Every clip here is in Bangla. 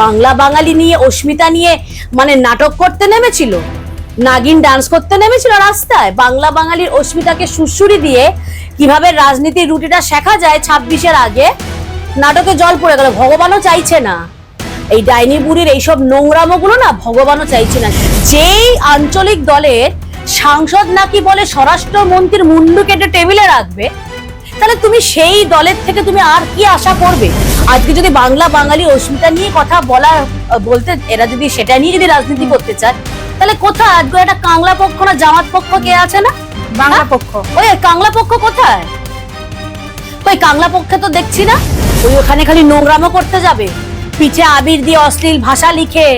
বাংলা বাঙালি নিয়ে, অস্মিতা নিয়ে মানে নাটক করতে নেমেছিল? নাগিন ডান্স করতে নেমেছিল রাস্তায়? বাংলা বাঙালির অস্মিতাকে সুশ্রুরি দিয়ে কীভাবে রাজনীতির রুটিটা শেখা যায় ছাব্বিশের আগে, নাটকে জল পড়ে গেল, ভগবানও চাইছে না। এই ডাইনি বুড়ির এইসব নোংরামোগুলো না ভগবানও চাইছে না। যেই আঞ্চলিক দলের সাংসদ নাকি বলে স্বরাষ্ট্রমন্ত্রীর মুন্ডু কেটে টেবিলে রাখবে, তাহলে তুমি সেই দলের থেকে তুমি আর কি আশা করবে? আজকে যদি বাংলা বাঙালি অস্মিতা নিয়ে কথা বলা বলতে এরা যদি সেটা নিয়ে যদি রাজনীতি করতে চায় তাহলে কোথায়? আজকে একটা কাংলা পক্ষ না জামাত পক্ষ কে আছে না? বাংলা হ্যাঁ? পক্ষ। ওই কাংলা পক্ষ কোথায়? ওই কাংলা পক্ষে তো দেখছি না? ওই ওখানে খালি নোংরামো করতে যাবে। পিঠে আবির দিয়ে অশ্লীল ভাষা লিখে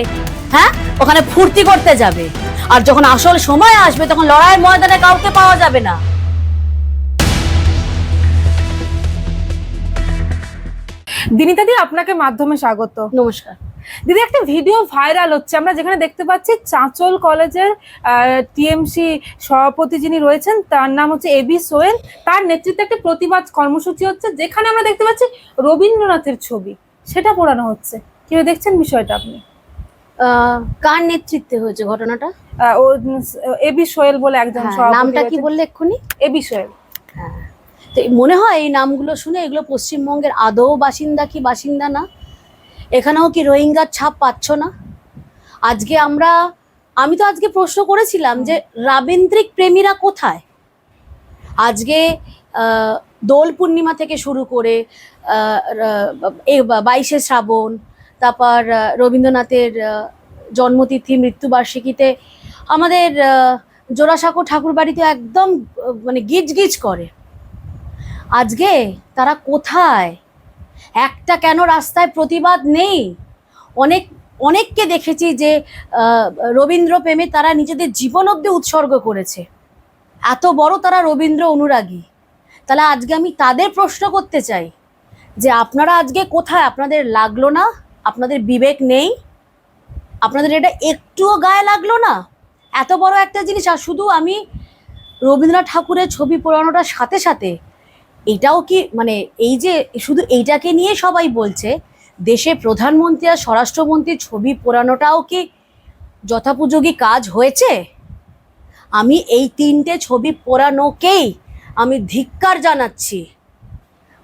হ্যাঁ? ওখানে ফুর্তি করতে যাবে। আর যখন আসল সময় আসবে তখন লড়াইয়ের ময়দানে কাউকে পাওয়া যাবে না। দিনিতা দি আপনাকে মাধ্যমে স্বাগত। নমস্কার। দিদি একটা ভিডিও ভাইরাল হচ্ছে। আমরা যেখানে দেখতে পাচ্ছি চাঁচল কলেজের টিএমসি সভাপতি যিনি রয়েছেন তার নাম হচ্ছে এবি সোয়েল তার নেতৃত্বে একটা প্রতিবাদ কর্মসূচি হচ্ছে যেখানে আমরা দেখতে পাচ্ছি রবীন্দ্রনাথের ছবি। সেটা পোড়ানো হচ্ছে। কীভাবে দেখছেন বিষয়টা আপনি? আহ, কার নেতৃত্বে হয়েছে ঘটনাটা? ও এবি সোয়েল বলে একজন হ্যাঁ, নামটা কি বললে এক্ষুনি? এবি সোয়েল তো মনে হয় এই নামগুলো শুনে এগুলো পশ্চিমবঙ্গের আদৌ বাসিন্দা কি বাসিন্দা না? এখানেও কি রোহিঙ্গার ছাপ পাচ্ছ না? আজকে আমরা, আমি তো আজকে প্রশ্ন করেছিলাম যে রাবেন্দ্রিক প্রেমীরা কোথায়? আজকে দোল পূর্ণিমা থেকে শুরু করে বাইশে শ্রাবণ, তারপর রবীন্দ্রনাথের জন্মতিথি, মৃত্যুবার্ষিকীতে আমাদের জোড়াসাঁকো ঠাকুর বাড়িতে একদম মানে গিজ গিজ করে। আজকে তারা কোথায়? একটা কেন রাস্তায় প্রতিবাদ নেই? অনেক, অনেককে দেখেছি যে রবীন্দ্র প্রেমে তারা নিজেদের জীবন অব্দি উৎসর্গ করেছে। এত বড় তারা রবীন্দ্র অনুরাগী। তাহলে আজকে আমি তাদের প্রশ্ন করতে চাই, যে আপনারা আজকে কোথায়? আপনাদের লাগল না? আপনাদের বিবেক নেই? আপনাদের এটা একটুও গায়ে লাগল না? এত বড় একটা জিনিস, আর শুধু আমি রবীন্দ্রনাথ ঠাকুরের ছবি পোড়ানোটার সাথে সাথে এটাও কি মানে এই যে শুধু এইটাকে নিয়ে সবাই বলছে দেশে প্রধানমন্ত্রী আর স্বরাষ্ট্রমন্ত্রীর ছবি পোড়ানোটাও কি যথাপোযোগী কাজ হয়েছে? আমি এই তিনটে ছবি পোড়ানোকেই আমি ধিক্কার জানাচ্ছি।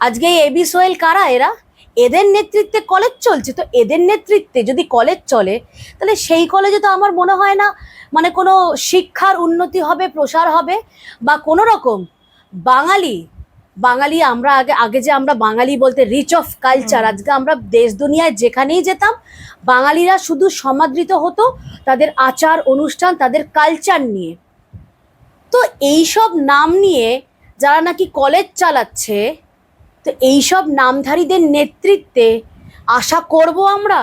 আজকে এবি সোহেল কারা এরা? এদের নেতৃত্বে কলেজ চলছে, তো এদের নেতৃত্বে যদি কলেজ চলে, তাহলে সেই কলেজে তো আমার মনে হয় না মানে কোনো শিক্ষার উন্নতি হবে, প্রসার হবে, বা কোনো রকম বাঙালি বাঙালি আমরা আগে আগে যে আমরা বাঙালি বলতে রিচ অফ কালচার আজকে আমরা দেশ দুনিয়ায় যেখানেই যেতাম বাঙালিরা শুধু সমাদৃত হতো তাদের আচার অনুষ্ঠান তাদের কালচার নিয়ে। তো এই সব নাম নিয়ে যারা নাকি কলেজ চালাচ্ছে তো এই সব নামধারীদের নেতৃত্বে আশা করব আমরা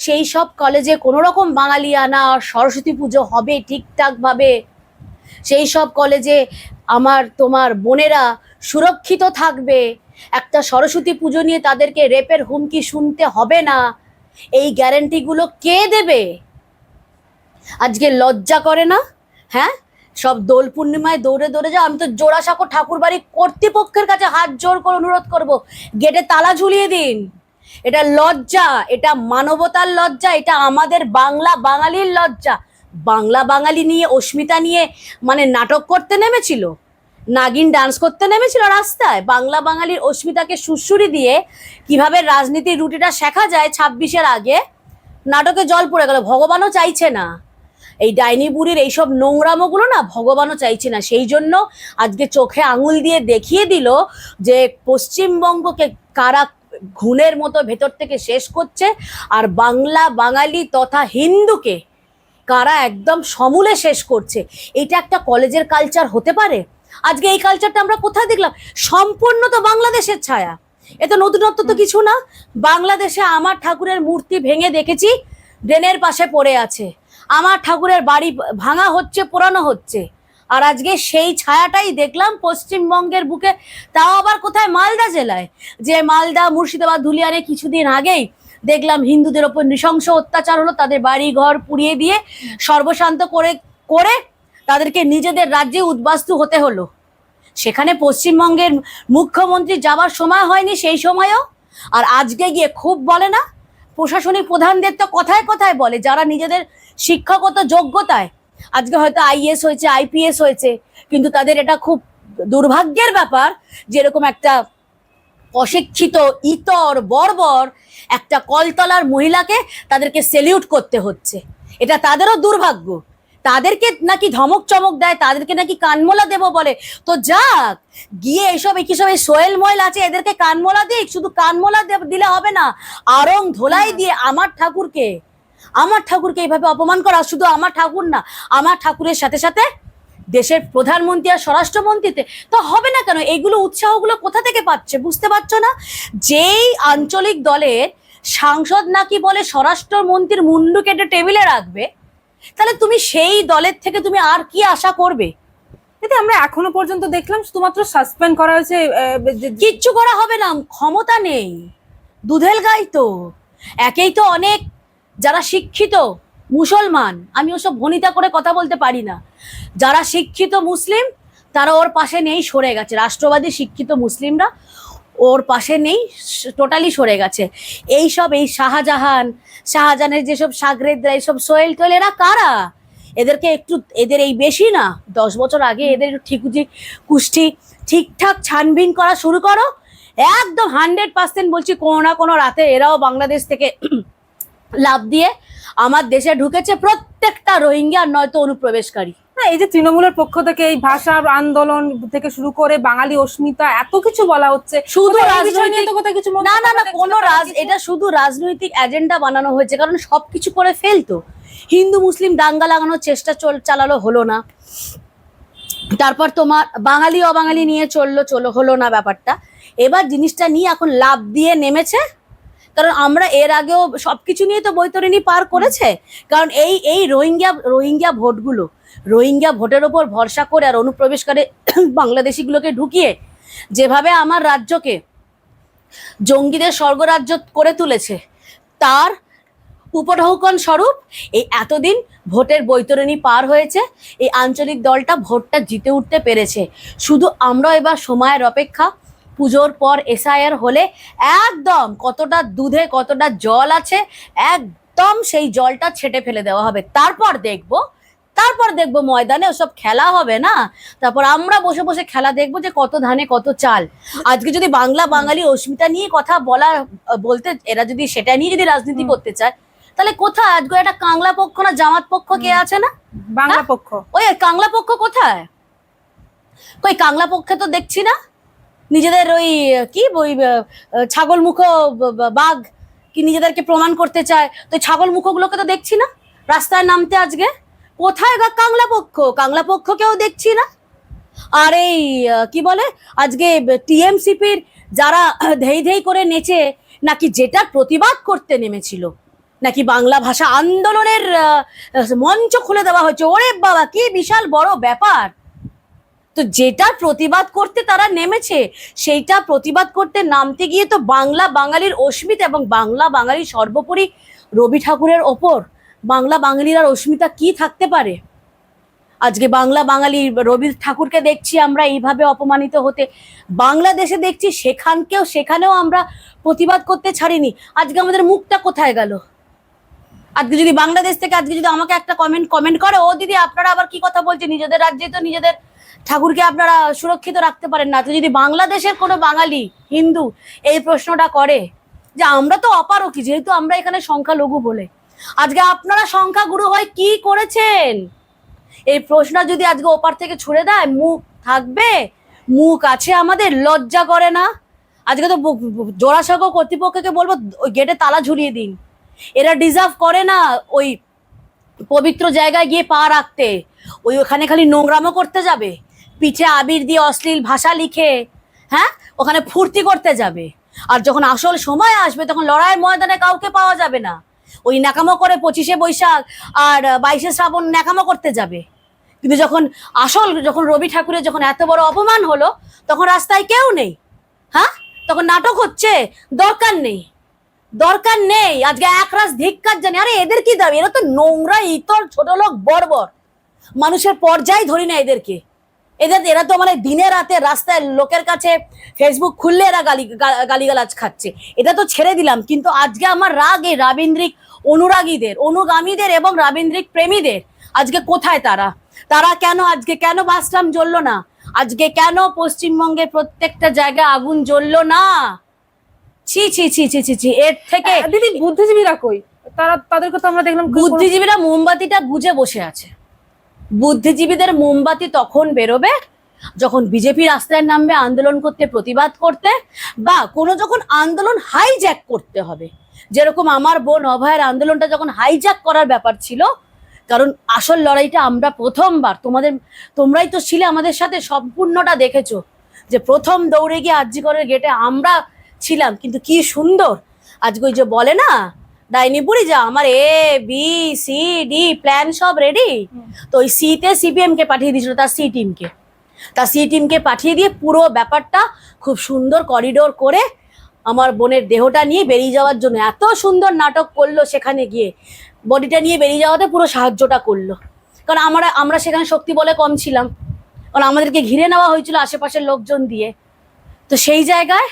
সেই সব কলেজে কোনো রকম বাঙালিয়ানা আর সরস্বতী পুজো হবে ঠিকঠাকভাবে সেই সব কলেজে আমার, তোমার বোনেরা সুরক্ষিত থাকবে। একটা সরস্বতী পুজো নিয়ে তাদেরকে রেপের হুমকি শুনতে হবে না। এই গ্যারেন্টিগুলো কে দেবে? আজকে লজ্জা করে না? হ্যাঁ? সব দোল পূর্ণিমায় দৌড়ে দৌড়ে যাও, আমি তো জোড়াসাঁকো ঠাকুর বাড়ি কর্তৃপক্ষের কাছে হাত জোর করে অনুরোধ করব। গেটে তালা ঝুলিয়ে দিন। এটা লজ্জা, এটা মানবতার লজ্জা, এটা আমাদের বাংলা বাঙালির লজ্জা। বাংলা বাঙালি নিয়ে, অস্মিতা নিয়ে মানে নাটক করতে নেমেছিল? নাগিন ডান্স করতে নেমেছিল রাস্তায়? বাংলা বাঙালির অস্মিতাকে সুশ্রুরি দিয়ে কীভাবে রাজনীতির রুটিটা শেখা যায় ছাব্বিশের আগে, নাটকে জল পড়ে গেল, ভগবানও চাইছে না। এই ডাইনি বুড়ির এইসব নোংরামোগুলো না ভগবানও চাইছে না। সেই জন্য আজকে চোখে আঙুল দিয়ে দেখিয়ে দিল যে পশ্চিমবঙ্গকে কারা ঘুণের মতো ভেতর থেকে শেষ করছে, আর বাংলা বাঙালি তথা হিন্দুকে কারা একদম সমূলে শেষ করছে। এটা একটা কলেজের কালচার হতে পারে? আজকে এই কালচারটা আমরা কোথায় দেখলাম? সম্পূর্ণ তো বাংলাদেশের ছায়া। এ তো নতুনত্ব তো কিছু না। বাংলাদেশে আমার ঠাকুরের মূর্তি ভেঙে দেখেছি ড্রেনের পাশে পড়ে আছে। আমার ঠাকুরের বাড়ি ভাঙা হচ্ছে পোড়ানো হচ্ছে। আর আজকে সেই ছায়াটাই দেখলাম পশ্চিমবঙ্গের বুকে। তাও আবার কোথায়? মালদা জেলায়। যে মালদা মুর্শিদাবাদ ধুলিয়ানে কিছুদিন আগেই দেখলাম হিন্দুদের ওপর নৃশংস অত্যাচার হলো, তাদের বাড়ি ঘর পুড়িয়ে দিয়ে সর্বশান্ত করে করে তাদেরকে নিজেদের রাজ্যে উদ্বাস্তু হতে হলো। সেখানে পশ্চিমবঙ্গের মুখ্যমন্ত্রী যাবার সময় হয়নি, সেই সময়ও। আর আজকে গিয়ে খুব বলে না, প্রশাসনিক প্রধানদের তো কথায় কথায় বলে, যারা নিজেদের শিক্ষাগত যোগ্যতায়, আজকে হয়তো আইএস হয়েছে, আইপিএস হয়েছে, কিন্তু তাদের এটা খুব দুর্ভাগ্যের ব্যাপার, যেরকম একটা অশিক্ষিত, ইতর, বর্বর একটা কলতলার মহিলাকে তাদেরকে সেলিউট করতে হচ্ছে। এটা তাদেরও দুর্ভাগ্য। তাদেরকে নাকি ধমক চমক দেয়, তাদেরকে নাকি কানমোলা দেবো বলে। তো যাক, গিয়ে এসব কি সব সোয়েল ময়েল আছে, এদেরকে কানমোলা দিক? শুধু কানমোলা দিলে হবে না, আরং ধোলাই দিয়ে আমার ঠাকুরকে আমার ঠাকুরকে এইভাবে অপমান করা, শুধু আমার ঠাকুর না, আমার ঠাকুরের সাথে সাথে দেশের প্রধানমন্ত্রী আর স্বরাষ্ট্রমন্ত্রীতে তো হবে না কেন? এগুলো উৎসাহগুলো কোথা থেকে পাচ্ছে? বুঝতে পারছ না? যেই আঞ্চলিক দলের সাংসদ নাকি বলে স্বরাষ্ট্রমন্ত্রীর মুন্ডু কেটে টেবিলে রাখবে তাহলে তুমি সেই দলের থেকে তুমি আর কি আশা করবে? এতে আমরা এখনও পর্যন্ত দেখলাম শুধুমাত্র সাসপেন্ড করা হয়েছে কিচ্ছু করা হবে না ক্ষমতা নেই। দুধেল গাই তো। একেই তো অনেক যারা শিক্ষিত মুসলমান। আমি ওসব ভনিতা করে কথা বলতে পারি না। যারা শিক্ষিত মুসলিম, তারা ওর পাশে নেই সরে গেছে। রাষ্ট্রবাদী শিক্ষিত মুসলিমরা ওর পাশে নেই, টোটালি সরে গেছে। এই সব এই শাহজাহান, শাহজাহানের যেসব সাগরেদরা এইসব সোয়েল টোয়েল এরা কারা? এদেরকে একটু, এদের এই বেশি না? দশ বছর আগে এদের ঠিকুজি কুষ্টি ঠিকঠাক ছানবিন করা শুরু করো। একদম হান্ড্রেড পার্সেন্ট বলছি, কোনো না কোনো রাতে এরাও বাংলাদেশ থেকে লাভ দিয়ে আমার দেশে ঢুকেছে প্রত্যেকটা রোহিঙ্গা নয়তো অনুপ্রবেশকারী। হ্যাঁ এই যে তৃণমূলের পক্ষ থেকে এই ভাষার আন্দোলন থেকে শুরু করে বাঙালি অস্মিতা এত কিছু বলা হচ্ছে। শুধু রাজনৈতিক না না না কোনো রাজ এটা শুধু রাজনৈতিক এজেন্ডা বানানো হয়েছে কারণ সবকিছু করে ফেলতো হিন্দু মুসলিম দাঙ্গা লাগানোর চেষ্টা চল চালালো হলো না। তারপর তোমার বাঙালি অবাঙালি নিয়ে চলল চলো হলো না ব্যাপারটা। এবার জিনিসটা নিয়ে এখন লাভ দিয়ে নেমেছে কারণ আমরা এর আগেও সবকিছু নিয়ে তো বৈতরণী পার করেছে। কারণ এই এই রোহিঙ্গা রোহিঙ্গা ভোটগুলো, রোহিঙ্গা ভোটের ওপর ভরসা করে আর অনুপ্রবেশকারী বাংলাদেশিগুলোকে ঢুকিয়ে যেভাবে আমার রাজ্যকে জঙ্গিদের স্বর্গরাজ্য করে তুলেছে, তার উপঢৌকন স্বরূপ এই এতদিন ভোটের বৈতরণী পার হয়েছে, এই আঞ্চলিক দলটা ভোটটা জিতে উঠতে পেরেছে। শুধু আমরা এবার সময়ের অপেক্ষা পুজোর পর এসআইআর হলে একদম কতটা দুধে কতটা জল আছে একদম সেই জলটা ছেটে ফেলে দেওয়া হবে। তারপর দেখব তারপর দেখব ময়দানে ওসব খেলা হবে না? তারপর আমরা বসে বসে খেলা দেখব যে কত ধানে কত চাল। আজকে যদি বাংলা বাঙালি অস্মিতা নিয়ে কথা বলা বলতে এরা যদি সেটা নিয়ে যদি রাজনীতি করতে চায় তাহলে কোথায়? আজকে একটা কাংলা পক্ষ না জামাত পক্ষ কে আছে না? বাংলা হ্যাঁ? পক্ষ। ওই কাংলা পক্ষ কোথায়? কই কাংলা পক্ষে তো দেখছি না? নিজেদের ওই, কি ওই ছাগল মুখ বাঘ কি নিজেদেরকে প্রমাণ করতে চায়? তো ছাগল মুখগুলোকে তো দেখছি না। রাস্তায় নামতে আজকে। কোথায় গা কাংলা পক্ষ কাংলা পক্ষকেও দেখছি না। আর এই কি বলে? আজকে টিএমসিপির যারা ধেই ধেই করে নেচে, নাকি যেটার প্রতিবাদ করতে নেমেছিল, নাকি বাংলা ভাষা আন্দোলনের মঞ্চ খুলে দেওয়া হয়েছে? ওরে বাবা, কি বিশাল বড় ব্যাপার! তো যেটা প্রতিবাদ করতে তারা নেমেছে, সেইটা প্রতিবাদ করতে নামতে গিয়ে তো বাংলা বাঙালির অস্মিতা এবং বাংলা বাঙালির সর্বোপরি রবি ঠাকুরের ওপর, বাংলা বাঙালির আর অস্মিতা কি থাকতে পারে? আজকে বাংলা বাঙালি রবি ঠাকুরকে দেখছি আমরা এইভাবে অপমানিত হতে, বাংলাদেশে দেখছি সেখানকেও, সেখানেও আমরা প্রতিবাদ করতে ছাড়িনি। আজকে আমাদের মুখটা কোথায় গেল? আজকে যদি বাংলাদেশ থেকে, আজকে যদি আমাকে একটা কমেন্ট কমেন্ট করে, ও দিদি, আপনারা আবার কি কথা বলছে নিজেদের রাজ্যে তো নিজেদের ঠাকুরকে আপনারা সুরক্ষিত রাখতে পারেন না। তো যদি বাংলাদেশের কোনো বাঙালি, হিন্দু এই প্রশ্নটা করে যে আমরা তো অপারকি, যেহেতু আমরা এখানে সংখ্যালঘু বলে। আজকে আপনারা সংখ্যাগুরু হয় কি করেছেন? এই প্রশ্ন যদি আজকে ওপার থেকে ছুড়ে দেয়, মুখ থাকবে, মুখ আছে আমাদের, লজ্জা করে না। আজকে তো জোড়াসাঁকো কর্তৃপক্ষকে বলব, ওই গেটে তালা ঝুলিয়ে দিন। এরা ডিজার্ভ করে না ওই পবিত্র জায়গায় গিয়ে পা রাখতে। ওই ওখানে খালি নোংরামও করতে যাবে। পিঠে আবির দিয়ে অশ্লীল ভাষা লিখে হ্যাঁ? ওখানে ফুর্তি করতে যাবে। আর যখন আসল সময় আসবে, তখন লড়াইয়ের ময়দানে কাউকে পাওয়া যাবে না। ওই ন্যাকামো করে পঁচিশে বৈশাখ আর বাইশে শ্রাবণ ন্যাকামো করতে যাবে। কিন্তু যখন আসল, যখন রবি ঠাকুরের যখন এত বড় অপমান হলো, তখন রাস্তায় কেউ নেই। হ্যাঁ? তখন নাটক হচ্ছে, দরকার নেই। দরকার নেই। আজকে এক একরাশ ধিক্কার জানি। আরে, এদের কি দাবি? এরা তো নোংরা, ইতর, ছোট লোক বর্বর মানুষের পর্যায়ে ধরি না এদেরকে। এদের এরা তো মানে দিনে রাতে রাস্তায় লোকের কাছে ফেসবুক খুললে এরা গালি গালিগালাজ খাচ্ছে। এটা তো ছেড়ে দিলাম কিন্তু আজকে আমার রাগ এই রাবীন্দ্রিক অনুরাগীদের অনুগামীদের এবং রাবীন্দ্রিক প্রেমীদের। আজকে কোথায় তারা? তারা কেন আজকে কেন বাসটাম জ্বললো না? আজকে কেন পশ্চিমবঙ্গের প্রত্যেকটা জায়গায় আগুন জ্বললো না? ছি ছি ছি ছি ছি ছি এর থেকে দিদি বুদ্ধিজীবীরা কই? তারা তাদেরকে তো আমরা দেখলাম। বুদ্ধিজীবীরা মোমবাতিটা গুজে বসে আছে। বুদ্ধিজীবীদের মোমবাতি তখন বেরোবে যখন বিজেপি রাস্তায় নামবে, আন্দোলন করতে, প্রতিবাদ করতে, বা কোনো যখন আন্দোলন হাইজ্যাক করতে হবে। যেরকম আমার বোন অভয়ের আন্দোলনটা যখন হাইজ্যাক করার ব্যাপার ছিল, কারণ আসল লড়াইটা আমরা প্রথমবার, তোমাদের, তোমরাই তো ছিলে আমাদের সাথে, সম্পূর্ণটা দেখেছ যে প্রথম দৌড়ে গিয়ে আর্যিকরের গেটে আমরা ছিলাম, কিন্তু কি সুন্দর। আজকে ওই যে বলে না ডাইনি বুড়ি যা আমার A B C D plan সব রেডি তো ওই সিতে সিপিএম কে পাঠিয়ে দিয়েছিল, তার সি টিমকে তার সি টিমকে পাঠিয়ে দিয়ে পুরো ব্যাপারটা খুব সুন্দর করিডোর করে আমার বোনের দেহটা নিয়ে বেরিয়ে যাওয়ার জন্য এত সুন্দর নাটক করল সেখানে গিয়ে। বডিটা নিয়ে বেরিয়ে যাওয়াতে পুরো সাহায্যটা করল। কারণ আমরা আমরা সেখানে শক্তি বলে কম ছিলাম। কারণ আমাদেরকে ঘিরে নেওয়া হয়েছিল আশেপাশের লোকজন দিয়ে। তো সেই জায়গায়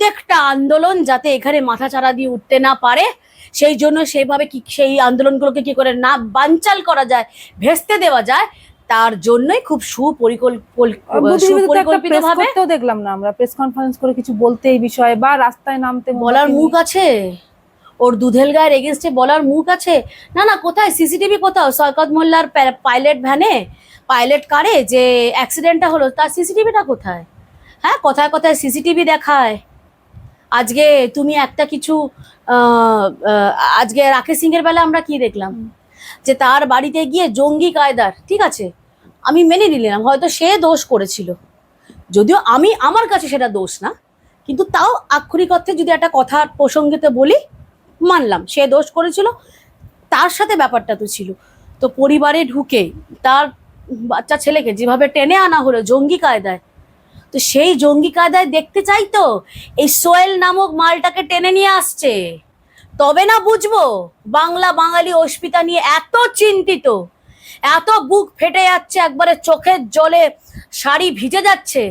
প্রত্যেকটা আন্দোলন যাতে এখানে মাথা চাড়া দিয়ে উঠতে না পারে সেই জন্য সেইভাবে কি সেই আন্দোলনগুলোকে কি করে না বানচাল করা যায় ভেস্তে দেওয়া যায় তার জন্যই খুব সুপরিকল্প আহ, তো সুপরিকল্পিত প্রেস ভাবে করতেও দেখলাম না আমরা। প্রেস কনফারেন্স করে কিছু বলতে এই বিষয়ে বা রাস্তায় নামতে বলার মুখ আছে? ওর দুধেল গায়ের এগেনস্টে বলার মুখ আছে? না না কোথায়? সিসিটিভি কোথাও? সৈকত মোল্লার পাইলট ভ্যানে পাইলট কারে? যে অ্যাক্সিডেন্টটা হলো তার সিসিটিভিটা কোথায়? হ্যাঁ কোথায় কোথায় সিসিটিভি দেখায়? আজকে তুমি একটা কিছু আজকে রাকেশ সিং এর বেলা আমরা কি দেখলাম? যে তার বাড়িতে গিয়ে জঙ্গি কায়দার ঠিক আছে? আমি মেনে নিলাম হয়তো সে দোষ করেছিল। যদিও আমি আমার কাছে সেটা দোষ না কিন্তু তাও আক্ষরিক অর্থে যদি একটা কথার প্রসঙ্গেতে বলি মানলাম সে দোষ করেছিল তার সাথে ব্যাপারটা তো ছিল। তো পরিবারে ঢুকে তার বাচ্চা ছেলেকে যেভাবে টেনে আনা হলো জঙ্গি কায়দায় তো সেই জঙ্গি কায়দায় দেখতে চাই তো। এই সোয়েল নামক মালটাকে টেনে নিয়ে আসছে। তবে না বুঝব, বাংলা বাঙালি অস্মিতা নিয়ে এত চিন্তিত, এত বুক ফেটে যাচ্ছে, একবারে চোখের জলে শাড়ি ভিজে যাচ্ছে,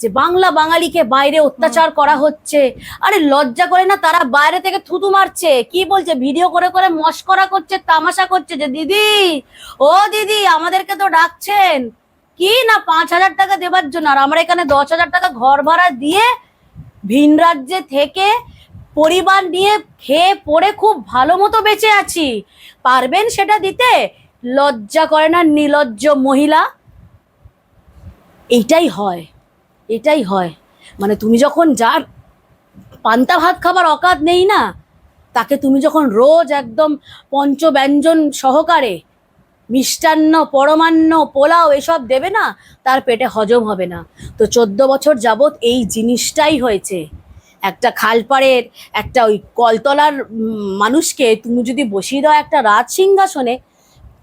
যে বাংলা বাঙালিকে বাইরে অত্যাচার করা হচ্ছে। আরে লজ্জা করে না তারা বাইরে থেকে থুতু মারছে। কি বলছে? ভিডিও করে করে মস্করা করছে, তামাশা করছে যে, দিদি, ও দিদি, আমাদেরকে তো ডাকছেন। কি না পাঁচ হাজার টাকা দেবার জন্য? আর আমরা এখানে দশ হাজার টাকা ঘর ভাড়া দিয়ে ভিন রাজ্যে থেকে পরিবার নিয়ে খেয়ে পড়ে খুব ভালো মতো বেঁচে আছি। পারবেন সেটা দিতে? লজ্জা করে না নিলজ্জ মহিলা? এইটাই হয়, এটাই হয়। মানে তুমি যখন যার পান্তা ভাত খাবার অকাত নেই না, তাকে তুমি যখন রোজ একদম পঞ্চব্যঞ্জন সহকারে মিষ্টান্ন, পরমান্ন, পোলাও এসব দেবে না, তার পেটে হজম হবে না। তো চোদ্দ বছর যাবৎ এই জিনিসটাই হয়েছে। একটা খালপাড়ের একটা ওই কলতলার মানুষকে তুমি যদি বসিয়ে দাও একটা রাজ সিংহাসনে,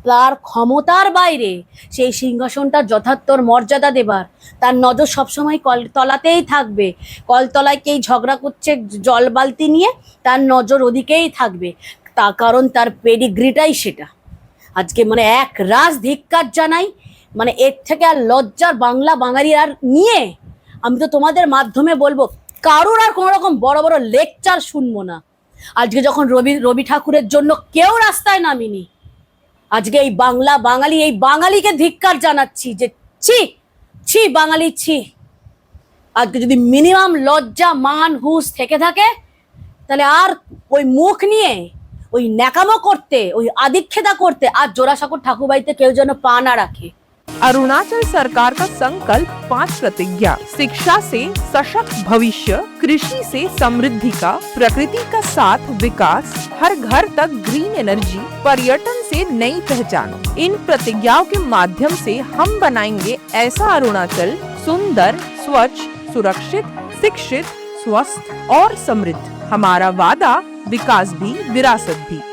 তার ক্ষমতার বাইরে সেই সিংহাসনটা যথার্থর মর্যাদা দেবার। তার নজর সবসময় কলতলাতেই থাকবে। কলতলায় কেই ঝগড়া করছে জল বালতি নিয়ে, তার নজর ওদিকেই থাকবে। তা কারণ তার পেডিগ্রিটাই সেটা। আজকে মানে এক রাজ ধিক্কার জানাই মানে এর থেকে আর লজ্জার বাংলা বাঙালি আর নিয়ে আমি তো তোমাদের মাধ্যমে বলব, কারোর আর কোনো রকম বড় বড় লেকচার শুনব না। আজকে যখন রবি রবি ঠাকুরের জন্য কেউ রাস্তায় নামিনি, আজকে এই বাংলা বাঙালি, এই বাঙালিকে ধিক্কার জানাচ্ছি যে ছি ছি বাঙালি, ছি। আজকে যদি মিনিমাম লজ্জা, মান, হুঁশ থেকে থাকে, তাহলে আর ওই মুখ নিয়ে ওই ন্যাকামো করতে ওই আদিক্ষেতা করতে আর জোড়াসাঁকর ঠাকুরবাড়িতে কেউ যেন পা না রাখে अरुणाचल सरकार का संकल्प पांच प्रतिज्ञा शिक्षा से सशक्त भविष्य कृषि से समृद्धि का प्रकृति का साथ विकास हर घर तक ग्रीन एनर्जी पर्यटन से नई पहचान इन प्रतिज्ञाओं के माध्यम से हम बनाएंगे ऐसा अरुणाचल सुंदर स्वच्छ सुरक्षित शिक्षित स्वस्थ और समृद्ध हमारा वादा विकास भी विरासत भी।